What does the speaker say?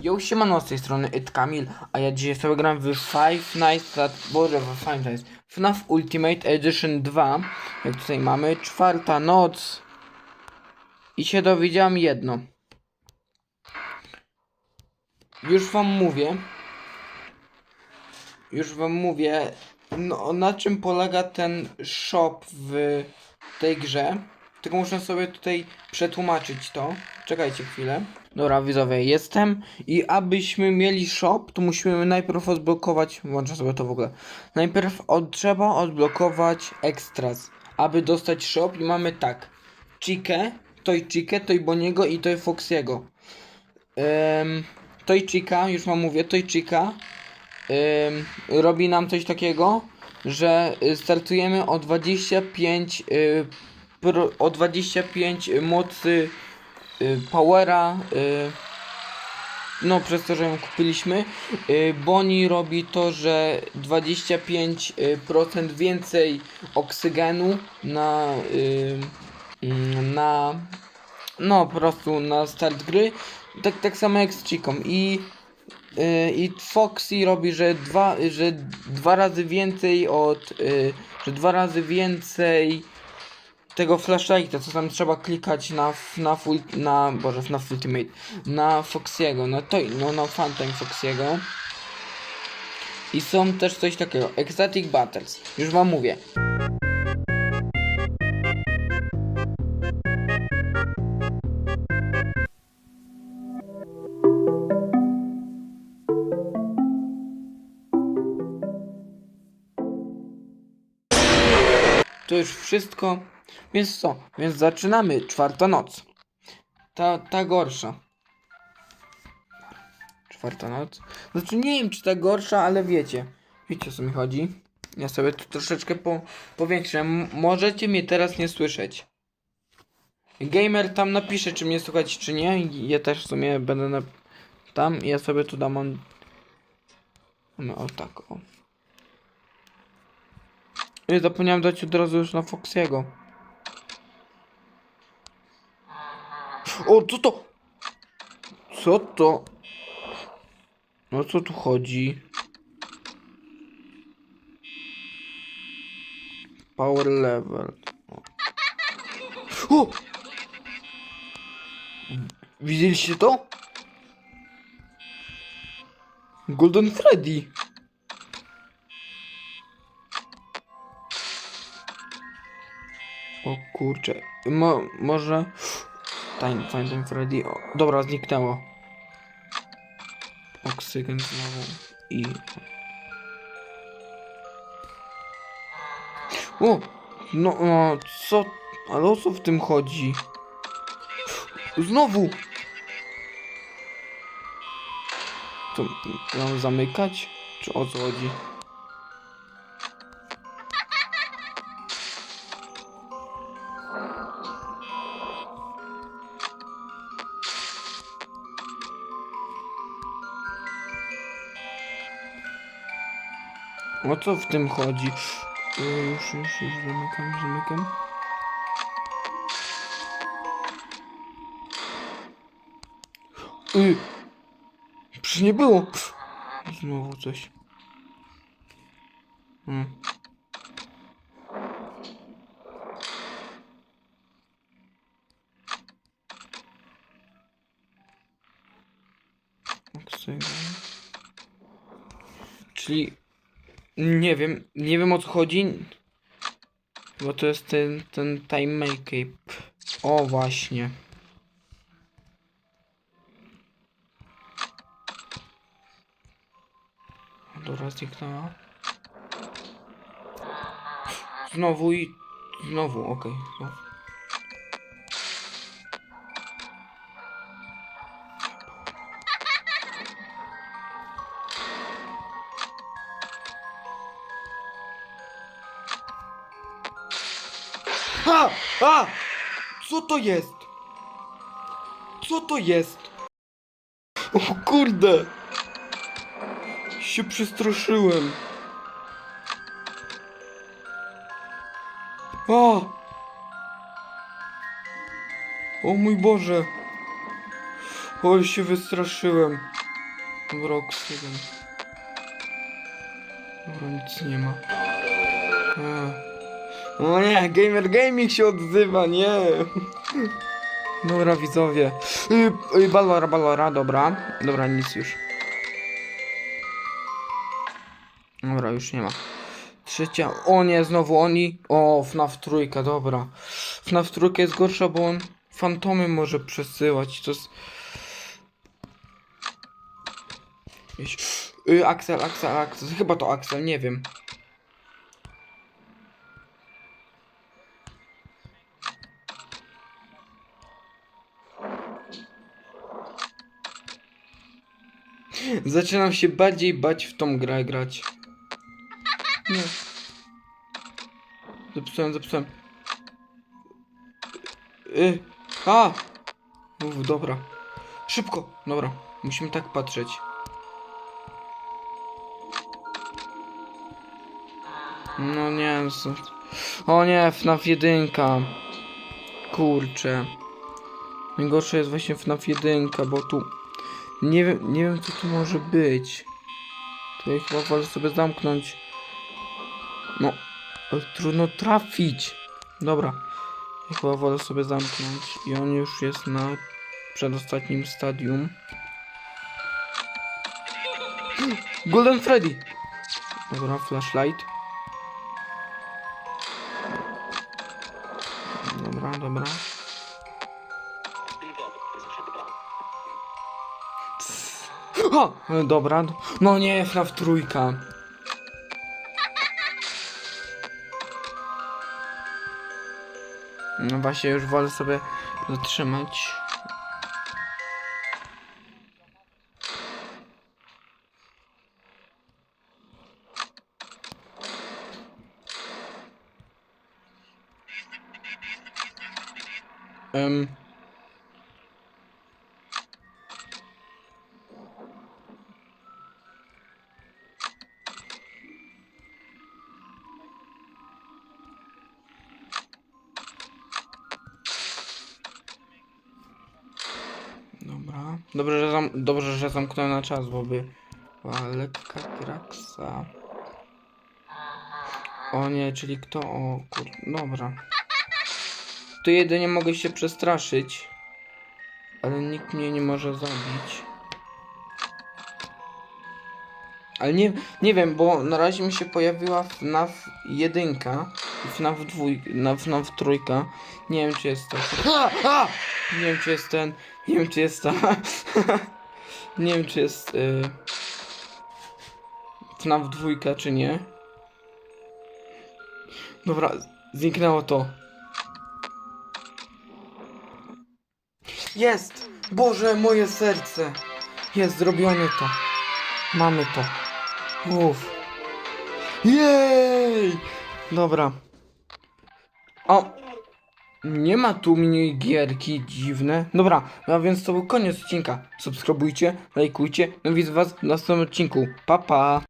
Yo, siemano z tej strony It Kamil, a ja dzisiaj sobie gram w Five Nights at... Boże, w Five Nights... FNAF Ultimate Edition 2, jak tutaj mamy, czwarta noc i się dowiedziałam jedno. Już wam mówię, już wam mówię, no, na czym polega ten shop w tej grze. Tylko muszę sobie tutaj przetłumaczyć to. Czekajcie chwilę. Dobra, widzowie, jestem. I abyśmy mieli shop, to musimy najpierw odblokować. Włączę sobie to w ogóle. Najpierw od, trzeba odblokować extras, aby dostać shop. I mamy tak: Chikę, Toy Chikę, Toy Boniego i Toy Foxiego. Um, Toy już wam mówię, Toy Chica ym, robi nam coś takiego, że startujemy o 25 y, pro, o 25 mocy powera y, no przez to, że ją kupiliśmy y, Boni robi to, że 25% y, procent więcej oksygenu na y, mm, na no po prostu na start gry tak, tak samo jak z Chiką i I Foxy robi, że dwa, że dwa razy więcej od. Że dwa razy więcej tego flashlighta, co tam trzeba klikać na na full, na boże na Ultimate, na Foxiego, no to no na Funtime Foxiego. I są też coś takiego, Exotic Battles. Już wam mówię. To już wszystko. Więc co? Więc zaczynamy. Czwarta noc. Ta, ta gorsza. Czwarta noc. Znaczy nie wiem czy ta gorsza, ale wiecie. Wiecie o co mi chodzi. Ja sobie tu troszeczkę po, powiększę. Możecie mnie teraz nie słyszeć. Gamer tam napisze, czy mnie słuchać, czy nie. Ja też w sumie będę na... tam. Ja sobie tu dam on... No, o tak, o. Nie, zapomniałem dać od razu już na Foxiego. O, co to? Co to? No co tu chodzi? Power level. O! Widzieliście to? Golden Freddy. O kurczę. Mo, może. Time, Find Time Freddy. O, dobra, zniknęło. Oksygen znowu. I. O! No, no, co? Ale o co w tym chodzi? Znowu! To mam zamykać? Czy o co chodzi? O co w tym chodzi? Y, Już, już, już zamykam, zamykam. Y, Przecież nie było. Znowu coś. Hmm. Czyli nie wiem, nie wiem o co chodzi. Bo to jest ten, ten time make O właśnie. Dobra, zniknęła. Znowu i... Znowu, okej. Okay. A! A! Co to jest? Co to jest? O kurde! Się przestraszyłem. A! O mój Boże! O, się wystraszyłem. Rok 7. Dobra, nic nie ma. A. O nie, Gamer Gaming się odzywa, nie. Dobra, widzowie. Y, y, Balora, balora, dobra. Dobra, nic już. Dobra, już nie ma. Trzecia. O nie, znowu oni. O, FNAF trójka, dobra. FNAF trójka jest gorsza, bo on fantomy może przesyłać. To jest... Jakieś- Y, Axel, Axel, Axel. Chyba to Axel, nie wiem. Zaczynam się bardziej bać w tą grę grać. Nie. Zepsułem, zepsułem. Y, a! Uf, dobra. Szybko, dobra. Musimy tak patrzeć. No nie, z- o nie, FNAF 1. Kurczę. Najgorsze jest właśnie FNAF 1, bo tu nie wiem, nie wiem co tu może być. Ja chyba wolę sobie zamknąć. No, trudno trafić. Dobra. Ja chyba wolę sobie zamknąć. I on już jest na przedostatnim stadium. Golden Freddy! Dobra, flashlight. Dobra, dobra. O! Dobra. No nie, FNAF trójka. No właśnie, już wolę sobie zatrzymać. Em. Dobrze, że, zam dobrze, że zamknąłem na czas, bo by była lekka kraksa. O nie, czyli kto? O kur... Dobra. Tu jedynie mogę się przestraszyć. Ale nikt mnie nie może zabić. Ale nie, nie wiem, bo na razie mi się pojawiła FNAF 1 i FNAF 2, na FNAF 3. Nie wiem czy jest to. Nie wiem czy jest ten. Nie wiem czy jest ta. nie wiem czy jest y... FNAF 2 czy nie. Dobra, zniknęło to. Jest! Boże, moje serce! Jest zrobione to. Mamy to. Uff. Jej! Dobra. O! Nie ma tu mniej gierki dziwne. Dobra, no więc to był koniec odcinka. Subskrybujcie, lajkujcie. No widzę was w następnym odcinku. Pa pa!